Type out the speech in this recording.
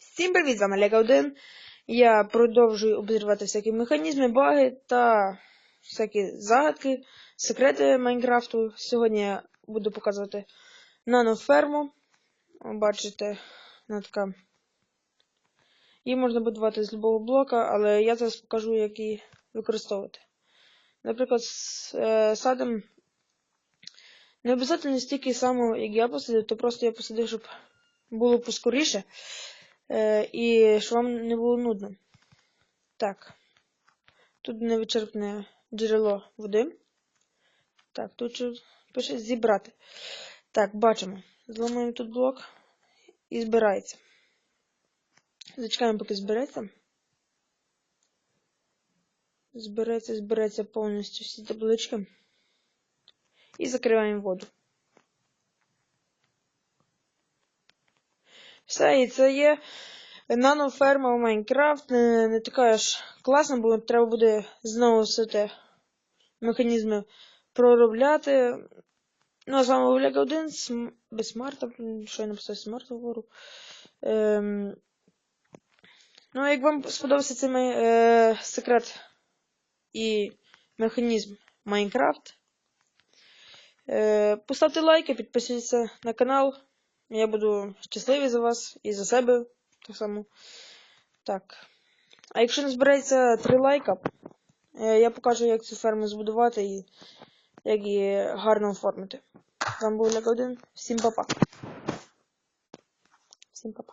Всім привіт, з вами Лего 1. Я продовжую обозрівати всякі механізми, баги та всякі загадки, секрети Майнкрафту. Сьогодні я буду показувати наноферму. Бачите, вона така. Її можна будувати з любого блока, але я зараз покажу, як її використовувати. Наприклад, з е, садом не обов'язково стільки само, як я посадив, то просто я посадив, щоб було поскоріше. Е, і щоб вам не було нудно. Так. Тут невичерпне джерело води. Так, тут пише зібрати. Так, бачимо. Зламаємо тут блок і збирається. Зачекаємо, поки збереться. Збереться, збереться повністю всі таблички. І закриваємо воду. Все, і це є наноферма в Майнкрафт. Не, не така ж класна, бо треба буде знову все те механізми проробляти. Ну, а з вами Олег 1 см- без смарта, що я написав смарт говорю. Ем, ну, як вам сподобався цей е, секрет і механізм Майнкрафт, е, поставте і підписуйтесь на канал. Я буду щасливий за вас і за себе так само. Так. А якщо не збирається 3 лайка, е, я покажу, як цю ферму збудувати і як її гарно оформити. З вами був Лего 1. Всім па-па. Всім па-па.